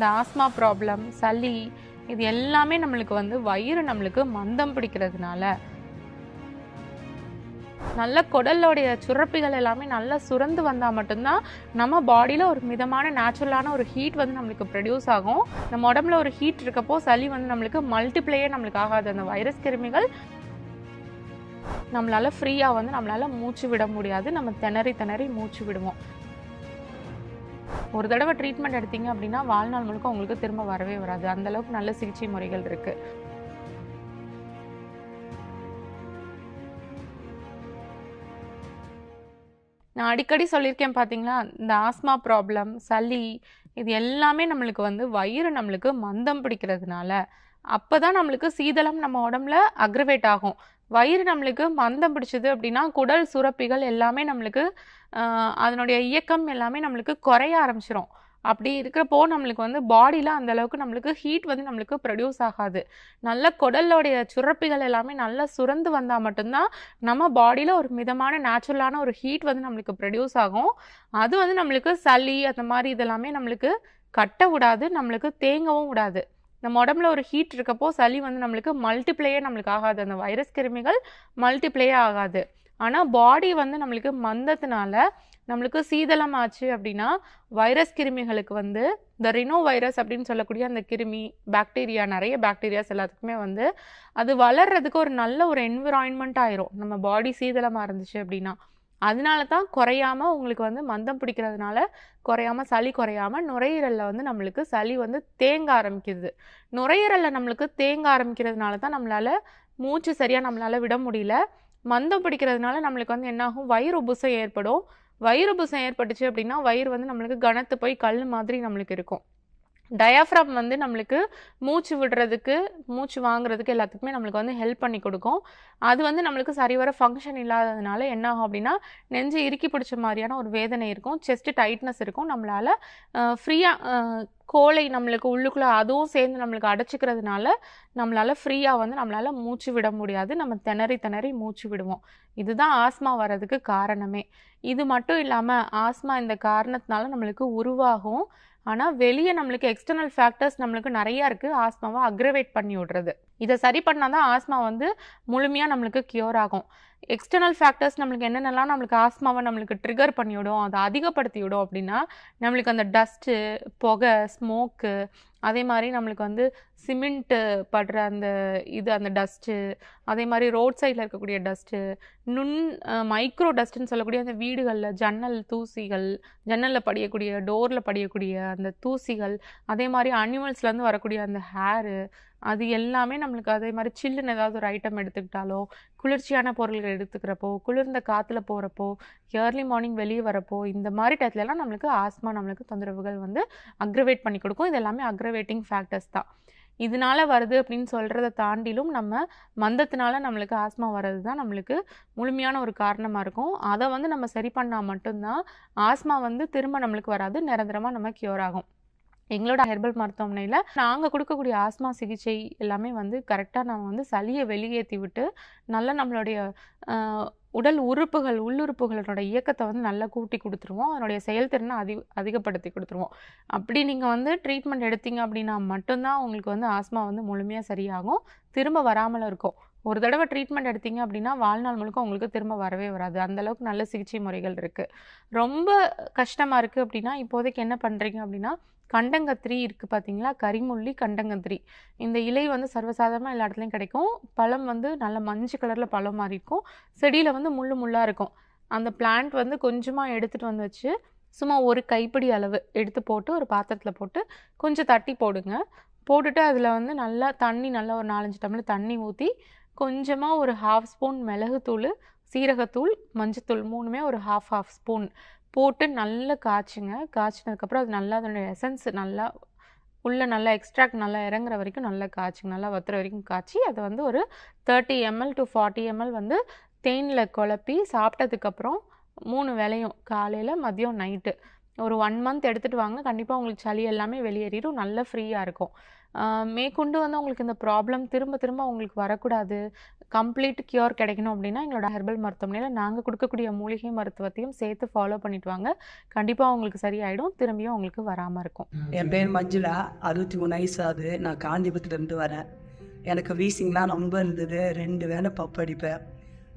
இந்த asthma problem சளி இது எல்லாமே நம்மளுக்கு வந்து வயிறு நம்மளுக்கு மந்தம் பிடிக்கிறதுனால. நல்ல குடலோடைய சுரப்பிகள் எல்லாமே நல்லா சுரந்து வந்தால் மட்டும்தான் நம்ம பாடியில் ஒரு மிதமான நேச்சுரலான ஒரு ஹீட் வந்து நம்மளுக்கு ப்ரொடியூஸ் ஆகும். நம்ம உடம்புல ஒரு ஹீட் இருக்கப்போ சளி வந்து நம்மளுக்கு மல்டிப்ளேயே நம்மளுக்கு ஆகாது. அந்த வைரஸ் கிருமிகள் நம்மளால் ஃப்ரீயாக வந்து நம்மளால் மூச்சு விட முடியாது. நம்ம திணறி திணறி மூச்சு விடுவோம். ஒரு தடவை ட்ரீட்மெண்ட் எடுத்தீங்க அப்படின்னா வாழ்நாள் முழுக்க உங்களுக்கு திரும்ப வரவே வராது. அந்த அளவுக்கு நல்ல சிகிச்சை முறைகள் இருக்கு. நான் அடிக்கடி சொல்லியிருக்கேன் பார்த்தீங்களா இந்த ஆஸ்மா ப்ராப்ளம் சளி இது எல்லாமே நம்மளுக்கு வந்து வயிறு நம்மளுக்கு மந்தம் பிடிக்கிறதுனால அப்போ தான் நம்மளுக்கு சீதளம் நம்ம உடம்புல அக்ரவேட் ஆகும். வயிறு நம்மளுக்கு மந்தம் பிடிச்சது அப்படின்னா குடல் சுரப்பிகள் எல்லாமே நம்மளுக்கு அதனுடைய இயக்கம் எல்லாமே நம்மளுக்கு குறைய ஆரம்பிச்சிரும். அப்படி இருக்கிறப்போ நம்மளுக்கு வந்து பாடியில் அந்த அளவுக்கு நம்மளுக்கு ஹீட் வந்து நம்மளுக்கு ப்ரொடியூஸ் ஆகாது. நல்ல குடலோடைய சுரப்பிகள் எல்லாமே நல்லா சுரந்து வந்தால் மட்டும்தான் நம்ம பாடியில் ஒரு மிதமான நேச்சுரலான ஒரு ஹீட் வந்து நம்மளுக்கு ப்ரொடியூஸ் ஆகும். அது வந்து நம்மளுக்கு சளி அந்த மாதிரி இதெல்லாமே நம்மளுக்கு கட்ட விடாது நம்மளுக்கு தேங்கவும் விடாது. நம்ம உடம்புல ஒரு ஹீட் இருக்கப்போ சளி வந்து நம்மளுக்கு மல்டிப்ளேயே நம்மளுக்கு ஆகாது. அந்த வைரஸ் கிருமிகள் மல்டிப்ளேயே ஆகாது. ஆனால் பாடி வந்து நம்மளுக்கு மந்தத்தினால நம்மளுக்கு சீதளம் ஆச்சு அப்படின்னா வைரஸ் கிருமிகளுக்கு வந்து இந்த ரினோ வைரஸ் அப்படின்னு சொல்லக்கூடிய அந்த கிருமி பாக்டீரியா நிறைய பாக்டீரியாஸ் எல்லாத்துக்குமே வந்து அது வளர்றதுக்கு ஒரு நல்ல ஒரு என்விரான்மெண்ட் ஆயிரும். நம்ம பாடி சீதளமாக இருந்துச்சு அப்படின்னா. அதனால தான் குறையாம உங்களுக்கு வந்து மந்தம் பிடிக்கிறதுனால குறையாம சளி குறையாம நுரையீரலில் வந்து நம்மளுக்கு சளி வந்து தேங்க ஆரம்பிக்குது. நுரையீரலில் நம்மளுக்கு தேங்க ஆரம்பிக்கிறதுனால தான் நம்மளால மூச்சு சரியாக நம்மளால் விட முடியல. மந்தம் பிடிக்கிறதுனால நம்மளுக்கு வந்து என்னாகும்? வயிறு உபுசம் ஏற்படும். வயிறு உபுசம் ஏற்பட்டுச்சு அப்படின்னா வயிறு வந்து நம்மளுக்கு கனத்து போய் கல் மாதிரி நம்மளுக்கு இருக்கும். டயாஃப்ராம் வந்து நம்மளுக்கு மூச்சு விடுறதுக்கு மூச்சு வாங்குறதுக்கு எல்லாத்துக்குமே நம்மளுக்கு வந்து ஹெல்ப் பண்ணி கொடுக்கும். அது வந்து நம்மளுக்கு சரிவர ஃபங்க்ஷன் இல்லாததுனால என்ன ஆகும் அப்படின்னா நெஞ்சு இறுக்கி பிடிச்ச மாதிரியான ஒரு வேதனை இருக்கும் செஸ்ட்டு டைட்னஸ் இருக்கும். நம்மளால ஃப்ரீயாக கோலை நம்மளுக்கு உள்ளுக்குள்ளே அதுவும் சேர்ந்து நம்மளுக்கு அடைச்சிக்கிறதுனால நம்மளால் ஃப்ரீயாக வந்து நம்மளால் மூச்சு விட முடியாது. நம்ம திணறி திணறி மூச்சு விடுவோம். இதுதான் ஆஸ்மா வர்றதுக்கு காரணமே. இது மட்டும் இல்லாமல் ஆஸ்மா இந்த காரணத்தினால நம்மளுக்கு உருவாகும். ஆனால் வெளியே நம்மளுக்கு எக்ஸ்டர்னல் ஃபேக்டர்ஸ் நம்மளுக்கு நிறையா இருக்குது ஆஸ்மாவை அக்ரவேட் பண்ணி விடுறது. இதை சரி பண்ணால் தான் ஆஸ்மா வந்து முழுமையாக நம்மளுக்கு க்யூர் ஆகும். எக்ஸ்டர்னல் ஃபேக்டர்ஸ் நம்மளுக்கு என்னென்னலாம் நம்மளுக்கு ஆஸ்மாவை நம்மளுக்கு ட்ரிகர் பண்ணிவிடும் அதை அதிகப்படுத்தி விடும் அப்படின்னா நம்மளுக்கு அந்த டஸ்ட்டு புகை ஸ்மோக்கு அதே மாதிரி நம்மளுக்கு வந்து சிமெண்ட்டு படுற அந்த இது அந்த டஸ்ட்டு அதே மாதிரி ரோட் சைடில் இருக்கக்கூடிய டஸ்ட்டு நுண் மைக்ரோ டஸ்ட்டுன்னு சொல்லக்கூடிய அந்த வீடுகளில் ஜன்னல் தூசிகள் ஜன்னலில் படியக்கூடிய டோரில் படியக்கூடிய அந்த தூசிகள் அதே மாதிரி அனிமல்ஸ்லேருந்து வரக்கூடிய அந்த ஹேரு அது எல்லாமே நம்மளுக்கு அதே மாதிரி சில்லுன்னு ஏதாவது ஒரு ஐட்டம் எடுத்துக்கிட்டாலோ குளிர்ச்சியான பொருள்கள் எடுத்துக்கிறப்போ குளிர்ந்த காற்றுல போகிறப்போ ஏர்லி மார்னிங் வெளியே வரப்போ இந்த மாதிரி டயத்துலலாம் நம்மளுக்கு ஆஸ்மா நம்மளுக்கு தொந்தரவுகள் வந்து அக்ரவேட் பண்ணி கொடுக்கும். இது எல்லாமே அக்ரவேட்டிங் ஃபேக்டர்ஸ் தான். இதனால வருது அப்படின்னு சொல்கிறத தாண்டிலும் நம்ம மந்தத்தினால நம்மளுக்கு ஆஸ்மா வர்றது தான் நம்மளுக்கு முழுமையான ஒரு காரணமாக இருக்கும். அதை வந்து நம்ம சரி பண்ணால் மட்டும்தான் ஆஸ்மா வந்து திரும்ப நம்மளுக்கு வராது. நிரந்தரமாக நம்ம க்யூர் ஆகும். எங்களோட ஹெர்பல் மருத்துவமனையில் நாங்கள் கொடுக்கக்கூடிய ஆஸ்மா சிகிச்சை எல்லாமே வந்து கரெக்டாக நம்ம வந்து சளியை வெளியேற்றி விட்டு நல்ல நம்மளுடைய உடல் உறுப்புகள் உள்ளுறுப்புகளோட இயக்கத்தை வந்து நல்லா கூட்டி கொடுத்துருவோம். அதனுடைய செயல்திறனை அதி அதிகப்படுத்தி கொடுத்துருவோம். அப்படி நீங்கள் வந்து ட்ரீட்மெண்ட் எடுத்தீங்க அப்படின்னா மட்டும்தான் உங்களுக்கு வந்து ஆஸ்மா வந்து முழுமையாக சரியாகும். திரும்ப வராமல் இருக்கும். ஒரு தடவை ட்ரீட்மெண்ட் எடுத்தீங்க அப்படின்னா வாழ்நாள் முழுக்க உங்களுக்கு திரும்ப வரவே வராது. அந்த அளவுக்கு நல்ல சிகிச்சை முறைகள் இருக்குது ரொம்ப கஷ்டமாக இருக்குது அப்படின்னா இப்போதைக்கு என்ன பண்ணுறீங்க அப்படின்னா கண்டங்கத்திரி இருக்குது பார்த்தீங்களா கரிமுள்ளி கண்டங்கத்திரி. இந்த இலை வந்து சர்வசாதாரணமாக எல்லா இடத்துலையும் கிடைக்கும். பழம் வந்து நல்ல மஞ்சள் கலரில் பழம் மாதிரி இருக்கும். செடியில் வந்து முள்ளு முள்ளாக இருக்கும். அந்த பிளான்ட் வந்து கொஞ்சமாக எடுத்துகிட்டு வந்து வச்சு சும்மா ஒரு கைப்பிடி அளவு எடுத்து போட்டு ஒரு பாத்திரத்தில் போட்டு கொஞ்சம் தட்டி போடுங்க. போட்டுட்டு அதில் வந்து நல்லா தண்ணி நல்லா ஒரு நாலஞ்சு டம்ளர் தண்ணி ஊற்றி கொஞ்சமாக ஒரு ஹாஃப் ஸ்பூன் மிளகுத்தூள் சீரகத்தூள் மஞ்சத்தூள் மூணுமே ஒரு ஹாஃப் ஹாஃப் ஸ்பூன் போட்டு நல்லா காய்ச்சுங்க. காய்ச்சினதுக்கப்புறம் அது நல்லா அதனுடைய எசன்ஸ் நல்லா உள்ளே நல்லா எக்ஸ்ட்ராக்ட் நல்லா இறங்குற வரைக்கும் நல்லா காய்ச்சுங்க. நல்லா வத்துற வரைக்கும் காய்ச்சி அதை வந்து ஒரு thirty ml to forty ml வந்து தேனில் குழப்பி சாப்பிட்டதுக்கப்புறம் மூணு வேளையும் காலையில் மதியம் நைட்டு ஒரு ஒன் மந்த் எடுத்துகிட்டு வாங்க. கண்டிப்பாக உங்களுக்கு சளி எல்லாமே வெளியேறிடும். நல்ல ஃப்ரீயாக இருக்கும். மேற்கொண்டு வந்து உங்களுக்கு இந்த ப்ராப்ளம் திரும்ப திரும்ப உங்களுக்கு வரக்கூடாது. கம்ப்ளீட் கியூர் கிடைக்கணும் அப்படின்னா எங்களோட ஹெர்பல் மருத்துவமனையில் நாங்கள் கொடுக்கக்கூடிய மூலிகை மருத்துவத்தையும் சேர்த்து ஃபாலோ பண்ணிட்டு வாங்க. கண்டிப்பாக உங்களுக்கு சரியாயிடும். திரும்பியும் உங்களுக்கு வராமல் இருக்கும். என் பேர் மஞ்சுளா. அறுபத்தி மூணு வயசு ஆகுது. நான் காந்திபுரத்துலேருந்து வரேன். எனக்கு வீசிங்லாம் ரொம்ப இருந்தது. ரெண்டு வேலை பப்படிப்பேன்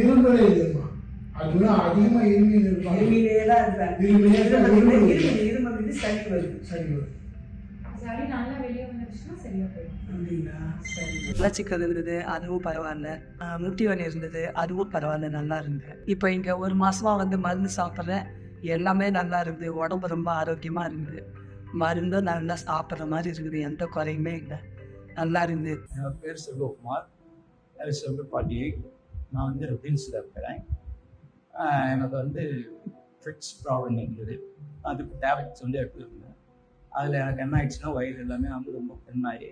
இருமலே இல்லைம்மா அதுதான் அதிகமா இருமையில் இருப்பாங்க தான் இருமல் இருமல் சளி வருது. சளி இருந்தது அதுவும் பரவாயில்ல. முட்டி வலி இருந்தது அதுவும் பரவாயில்ல நல்லா இருந்தது. இப்போ இங்கே ஒரு மாசமா வந்து மருந்து சாப்பிட்றேன் எல்லாமே நல்லா இருக்குது உடம்பு ரொம்ப ஆரோக்கியமா இருக்குது மருந்தும் நல்லா சாப்பிட்ற மாதிரி இருக்குது எந்த குறையுமே இல்லை. நல்லா இருந்து என் பேர் செல்வகுமார். செல்வ பாட்டி. நான் வந்து ரெஃபின்ஸில் இருக்கிறேன். எனக்கு வந்து ஃபிட்ஸ் ப்ராப்ளம் இருந்தது அதுக்கு டேப்லெட்ஸ் வந்து எடுத்துருந்தேன் அதில் எனக்கு என்ன ஆயிடுச்சுன்னா வயிறு எல்லாமே வந்து ரொம்ப பெண்ணாகி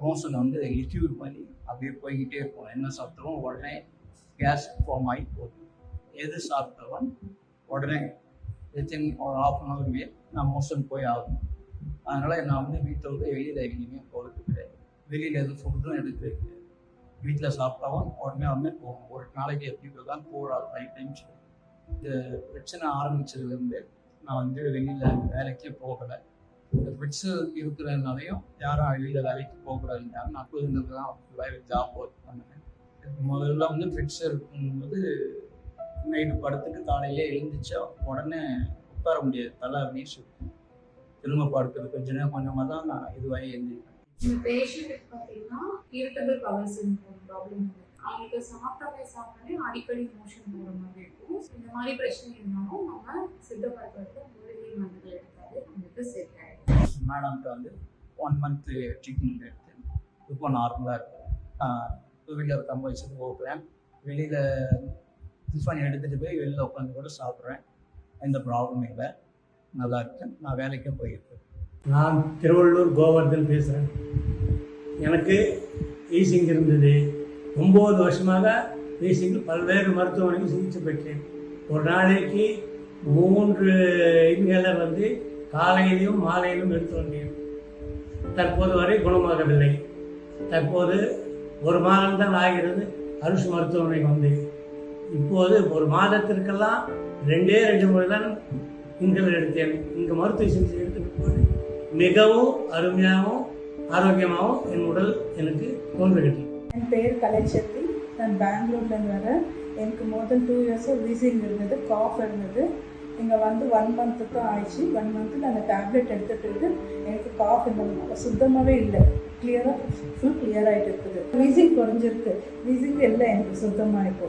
மோஷன் வந்து லிக்யூட் பண்ணி அப்படியே போய்கிட்டே இருக்கும் என்ன சாப்பிட்டாலும் உடனே கேஸ் ஃபார்ம் ஆகி போகுது. எது சாப்பிட்டாலும் உடனே வித்தின் ஒரு ஆஃப் அன் ஹவர்லேயே நான் மோஷன் போய் ஆகணும். அதனால் நான் வந்து வீட்டை விட்டு வெளியில் எங்கேயுமே போகிறது கிடையாது. வெளியில் எதுவும் ஃபுட்டும் எடுக்கிறது வீட்டில் சாப்பிட்டாவும் உடனே வந்து போகும் ஒரு நாளைக்கு எப்படி தான் போகிறார் ஃபைவ் டைம்ஸ் இந்த பிரச்சனை ஆரம்பிச்சதுலேருந்து நான் வந்து வெளியில் வேலைக்கே போகலை. இந்த பிரச்சனை இருக்கிறதுனாலையும் யாரும் வெளியில் வேலைக்கு போகக்கூடாதுன்றாங்க. நான் இருந்தது தான் வேலை ஜாப் ஒர்க் பண்ணேன். முதல்ல வந்து ஃபிட்ஸ் இருக்கும்போது நைட்டு படுத்துட்டு காலையிலே எழுந்திரிச்சா உடனே உட்கார முடியாது. தலை அப்படின்னு சொல்லி திரும்ப படுக்கிறது கொஞ்ச நேரம் கொஞ்சமாக தான் நான் இதுவாகி எழுந்திருப்பேன். இந்த பேஷண்ட்டுக்கு பார்த்தீங்கன்னா இரிட்டபிள் பவர் சிண்ட்ரோம் ப்ராப்ளம் அவங்களுக்கு சாப்பிட்டாலே சாப்பிட்டாலே அடிக்கடி மோஷன் போகிற மாதிரி இருக்கும். இந்த மாதிரி பிரச்சனை இருந்தாலும் நம்ம சித்த மருத்துவத்தை மூலிகை மருந்துகள் எடுத்தாலே நம்மளுக்கு செட் ஆகிடும் மேடம்கிட்ட வந்து ஒன் மந்த்து ட்ரீட்மெண்ட் எடுத்து இப்போ நார்மலாக இருக்கும். டூ வீலர் கம்ப வச்சுட்டு போகிறேன் வெளியில் டிஃபன் எடுத்துகிட்டு போய் வெளியில் உட்காந்து கூட சாப்பிட்றேன். எந்த ப்ராப்ளமும் இல்லை. நல்லா இருக்கேன். நான் வேலைக்கே போயிருக்கேன் நான் திருவள்ளூர் கோவர்தன் பேசுகிறேன் எனக்கு வீசிங் இருந்தது. ஒம்பது வருஷமாக வீசிங் பல்வேறு மருத்துவமனைக்கு சிகிச்சை பெற்றேன். ஒரு நாளைக்கு மூன்று இன்ஹேலர் வந்து காலையிலும் மாலையிலும் எடுத்து வந்தேன். தற்போது வரை குணமாகவில்லை. தற்போது ஒரு மாதம் தான் ஆகிறது. அருஷ் மருத்துவமனைக்கு வந்தேன். இப்போது ஒரு மாதத்திற்கெல்லாம் ரெண்டே ரெண்டு முறை தான் இன்ஹேலர் எடுத்தேன். இங்கே மருத்துவ சிகிச்சை மிகவும் அருமையாகவும் ஆரோக்கியமாகவும் என் உடல் எனக்கு தோன்றுகிறது. என் பெயர் கலைச்செல்வி நான் பெங்களூர்லேருந்து வரேன். எனக்கு மோர் தென் டூ இயர்ஸாக வீசிங் இருந்தது. காஃப் இருந்தது. இங்கே வந்து ஒன் மந்த்து தான் ஆயிடுச்சு. ஒன் மந்த்து அந்த டேப்லெட் எடுத்துகிட்டு எனக்கு காஃப் இந்த சுத்தமாகவே இல்லை. கிளியராக ஃபுல் கிளியர் ஆகிட்டு இருக்குது. வீசிங் குறைஞ்சிருக்கு. வீசிங் இல்லை எனக்கு சுத்தமாக இப்போ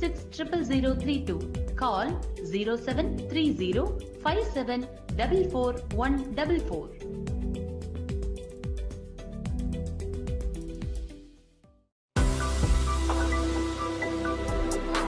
600032. Call 0730 5744 144.